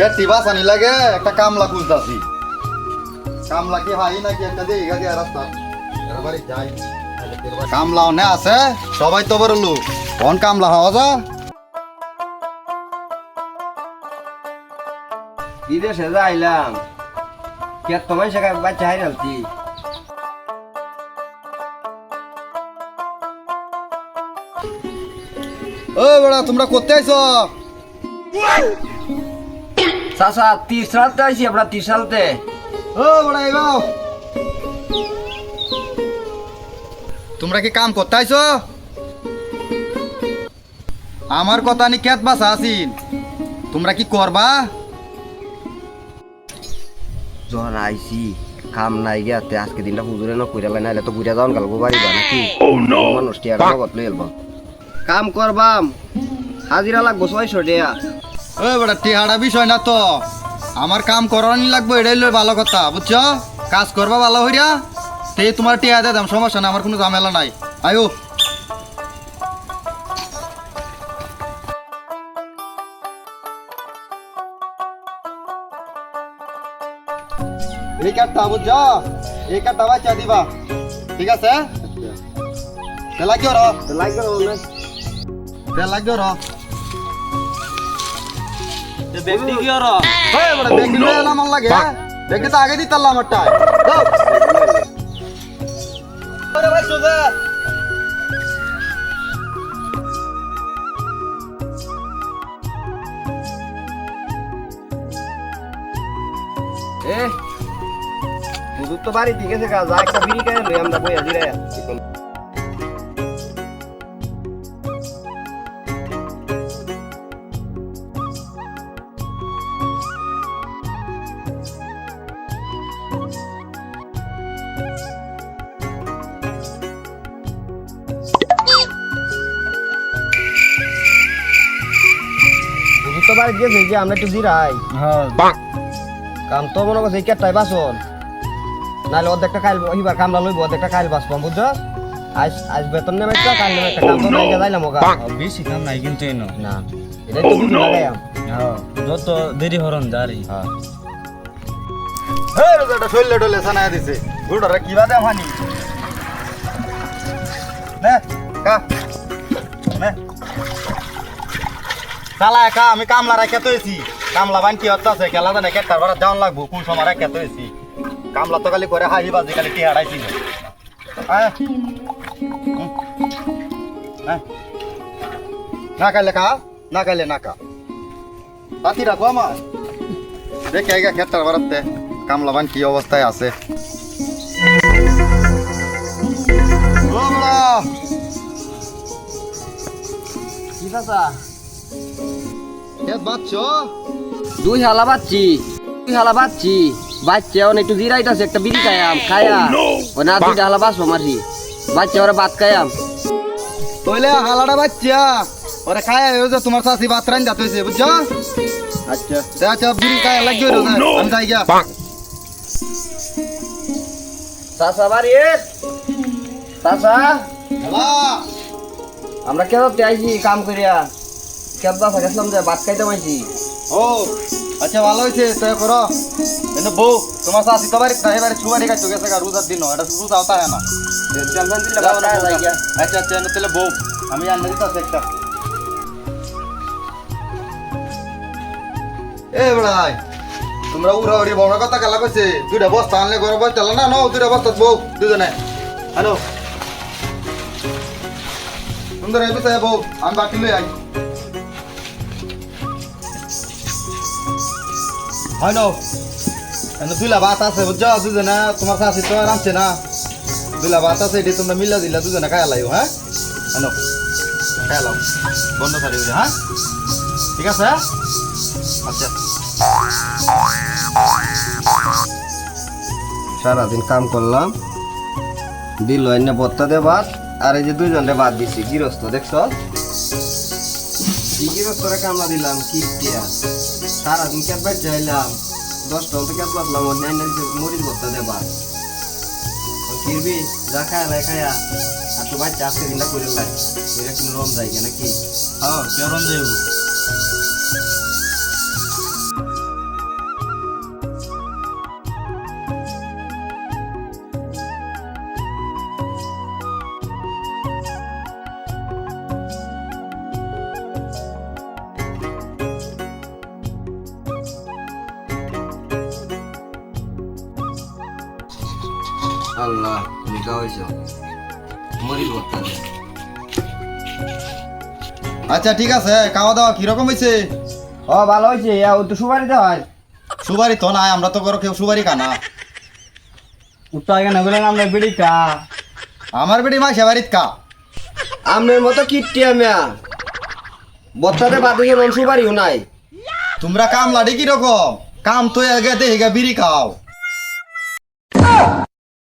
পেটি বাসানি লাগে একটা কামলা খুঁজতাছি। কামলা কি হাই নাকি একটা দিয়ে গেছে রাস্তা। বাড়ি যাই। কামলা অনে আছে সবাই তো বড় লোক। কোন কামলা হওয়া যা। বিদেশে যাইলাম। কে তোমার সেখানে বাচ্চা হাইরালছি ও বড়া তোমরা করতে আইছো? চাচা ত্রিশ সালতে আইসি আমরা ত্রিশ সালতে। ও বড়া এবাও তোমরা কি কাম করতে আইছো? আমার কথা নি কেত বাসা আছিন তোমরা কি করবা? যখন আইসি কাম নাই গিয়াতে আজকে দিনটা হুজুরে না কইরা লাই নাইলে তো বুড়া যাওয়ান গালবো বাড়িবা নাকি? মানুষ টিয়াটা নগদ লই এলবাম কাম করবাম। হাজিরা লাগবো ছয়শো টিয়া ও বড়া টিহাড়া বিষয় না তো। আমার কাম করানি লাগবে এটাই লই ভালো কথা বুঝছ? কাজ করবা ভালো হইরা তে তোমার টিহা দিয়ে দাম সমস্যা না আমার কোনো ঝামেলা নাই। আয়ো। এই কাঠটা বুঝছ? এই কাঠটা বাচ্চা দিবা। ঠিক আছে? তে লাগিও র। না। তে লাগিও র। ব্যক্তি কি আর নিয়ে এলাম আমার লাগে ব্যাগ তো আগে দাও আরে ভাই সোজা। এ হুজুর তো বাড়ি ঠিক আছে কাজ একটা বিড়ি খাই আমরা বই হাজিরা তো বাড়ি গেছে যে আমরা একটু জিরাই কাম তো মনে করছে কেটাই বাসন। নাহলে অর্ধেকটা কাইল এবার কামলা লইব অর্ধেকটা কাইল বাসবাম বুঝছ? আজ আজ বেতন নেমে একটা কাল নেমে একটা কাম তো নাই যাইলাম ওগা। বেশি কাম নাই কিন্তু এনো। না এটাই তো বুঝি লাগাইয়াম যত দেরি হরন যারি হ্যাঁ। এই রোজাটা শৈলে ডলে সানায় দিছে। গুড়রে কিবা দে হানি নে কা। নে। কালা একা, আমি কামলা রাখে তৈছি কামলা বান কি হচ্ছে খেলা জানে কেটার বারা যাওয়ান লাগবো, কোন সময় রাখে তৈছি কামলা তো খালি করে হাহি বাজি খালি টি হারাইছি আয় হুম। আয়। না খাইলে কা না খাইলে না কা তাতি রাখো আমার। দেখে আগে খেটার বারাতে কামলাবান কি অবস্থায় আছে। কি বাঁচছো দুই হালা বাচ্চি। দুই হালা বাচ্চি। বাচ্চা অনেক একটু জিরাইতাছে একটা বিড়ি খায়াম খায়া ও না দুইটা হালা বাসবো মারছি বাচ্চা ওরা ভাত খায়াম তইলে হালাটা বাচ্চা। ওরে খায় যে তোমার শাশি ভাত রান যাতে হয়েছে বুঝছ? আচ্ছা। আচ্ছা বিড়ি খায় লাগিয়ে রোজা আমি যাই গিয়া। চাচা বাড়ি হ্যালো? আমরা কেবতে আইছি কাম করিয়া। কেববা গেছিলাম যে ভাত খাইতে পাইছি। ও আচ্ছা ভালো হয়েছে তাই করো। কিন্তু বউ তোমার শাশি তো বাড়ি না এবারে ছুয়ারি গাছ গেছে গা রোজার দিন এটা রোজা হতা হয় না টেনশন দিলে আচ্ছা আচ্ছা তাহলে বউ আমি আনতে দিতে একটা। এ বড়াই তোমরা উড়া উড়ি বড় কথা কালা কইছে দুইটা বস্তা আনলে ঘরে বসতে না নো দুইটা বস্তা বউ দুজনে। আনো সুন্দর এই বিষয়ে বউ আমি বাকি লই আই। হয় নো দুইলা ভাত আছে, বুঝছ? দুজনে তোমার শাশি তো আনছে না। দুইলা ভাত আছে এটি তোমরা মিলা দিলা দুজনে খায়া লাইও হ্যাঁ আনো খায়া লাও। হ্যাঁ ঠিক আছে? আচ্ছা। সারাদিন কাম করলাম। দিল এনে বত্তা দে ভাত, আর এই যে দুইজনে ভাত দিছি। গৃহস্থ দেখছ? কি গৃহস্থরে কামলা দিলাম, কি দিয়া সারাদিন ক্যাব বাইর চাইলাম দশটা মতো ক্যাব বাতলাম অন্যান্য মরিচ বত্তা দে ভাত। কিরবি যা খায় লাই খায়া। আর তোমার বাচ্চা আজকে না করে লাগে করে কিন্তু রম যায় নাকি? হ্যাঁ কেরম যাইব? আল্লাহ তুমি খাওয়াইছো মরি বর্তা আচ্ছা ঠিক আছে খাওয়া দাওয়া কীরকম হয়েছে ও ভালো হয়েছে ও তো সুপারিতে হয়। সুবারি তো নাই আমরা তো করো কেউ সুপারি কানা উত্তর আগে না বললেন আমরা বিড়ি কা আমার বেটি মা সেবারিত কা আমের মতো কিটটি আমিয়া বত্তাতে বাদে জন সুপারিও নাই। তোমরা কাম লাডি কীরকম কাম তো আগে দেখে বিড়ি খাও।